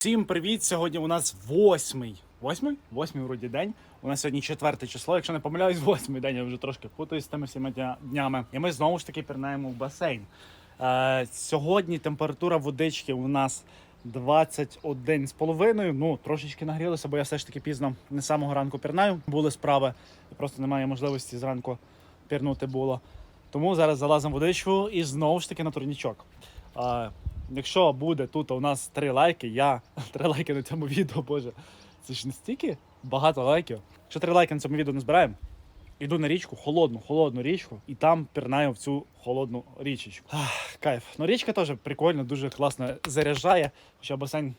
Всім привіт! Сьогодні у нас восьмий. Восьмий? Восьмий вроді день. У нас сьогодні четверте число. Якщо не помиляюсь, восьмий день. Я вже трошки путаюсь з тими всіма днями. І ми знову ж таки пірнаємо в басейн. Е, сьогодні температура водички у нас 21 з половиною. Ну, трошечки нагрілося, бо я все ж таки пізно не з самого ранку пірнаю. Були справи, просто немає можливості зранку пірнути було. Тому зараз залазимо в водичку і знову ж таки на турнічок. А, якщо буде тут у нас три лайки, я три лайки на цьому відео, боже, це ж настільки багато лайків. Якщо три лайки на цьому відео не збираємо, іду на річку, холодну, холодну річку, і там пірнаю в цю холодну річечку. Ах, кайф. Ну річка теж прикольно, дуже класно заряджає, хоча басейн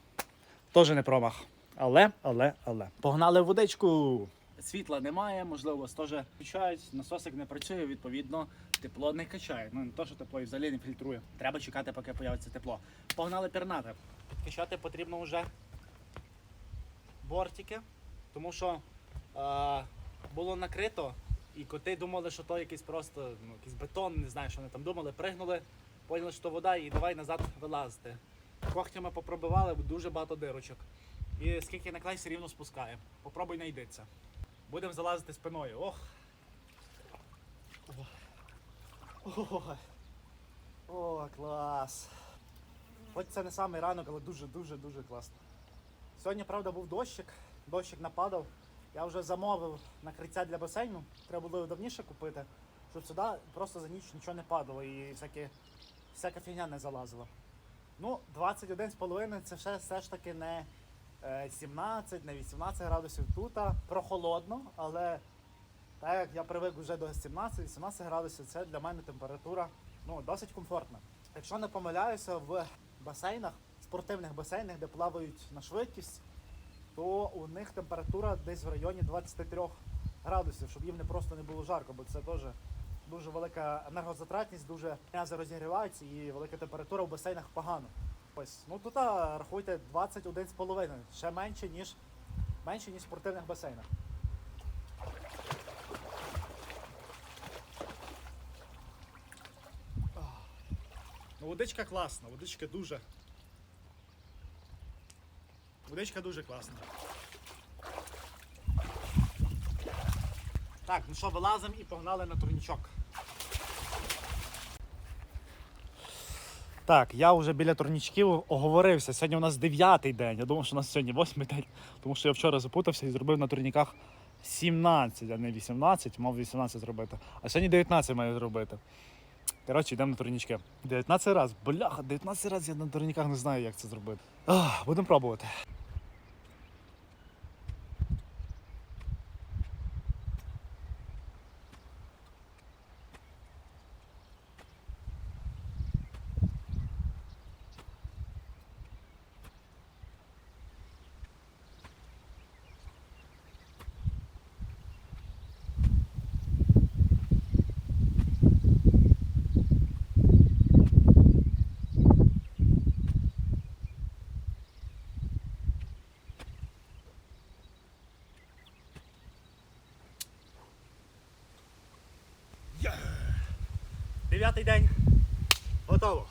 теж не промах. Але, але, але. Погнали в водичку. Світла немає, можливо, вас теж включають, насосик не працює, відповідно, тепло не качає. Ну не то, що тепло і взагалі не фільтрує. Треба чекати, поки появиться тепло. Погнали пірнати. Підкачати потрібно вже бортики, тому що е, було накрито, і коти думали, що то якийсь просто ну, якийсь бетон, не знаю, що вони там думали, пригнули, поняли, що то вода, і давай назад вилазити. Когтями попробивали дуже багато дирочок. І скільки наклей все рівно спускає. Попробуй знайдеться. Будемо залазити спиною. Ох. Ох. О, клас. Хоч це не самий ранок, але дуже-дуже дуже класно. Сьогодні, правда, був дощик, дощик нападав. Я вже замовив накриття для басейну. Треба було давніше купити, щоб сюди просто за ніч нічого не падало і всякі, всяка фігня не залазила. Ну, 21,5 це ще все ж таки не 17, не 18 градусів тут. Прохолодно, але так як я привик вже до 17-18 градусів, це для мене температура ну, досить комфортна. Якщо не помиляюся, в басейнах, спортивних басейнах, де плавають на швидкість, то у них температура десь в районі 23 градусів, щоб їм не просто не було жарко, бо це теж дуже велика енергозатратність, дуже м'язи розігріваються і велика температура в басейнах погано. Ось, ну тут рахуйте 21,5, ще менше, ніж менше, ніж в спортивних басейнах. Ну, водичка класна, водичка дуже. Водичка дуже класна. Так, ну що, вилазимо і погнали на турнічок. Так, я вже біля турнічків оговорився. Сьогодні у нас дев'ятий день. Я думав, що у нас сьогодні восьмий день, тому що я вчора запутався і зробив на турніках 17, а не 18, мав 18 зробити. А сьогодні 19 маю зробити. Коротше, йдемо на турнічки. 19 разів. Бляха, 19 разів я на турніках не знаю, як це зробити. Будемо пробувати. Дев'ятий день. Готово.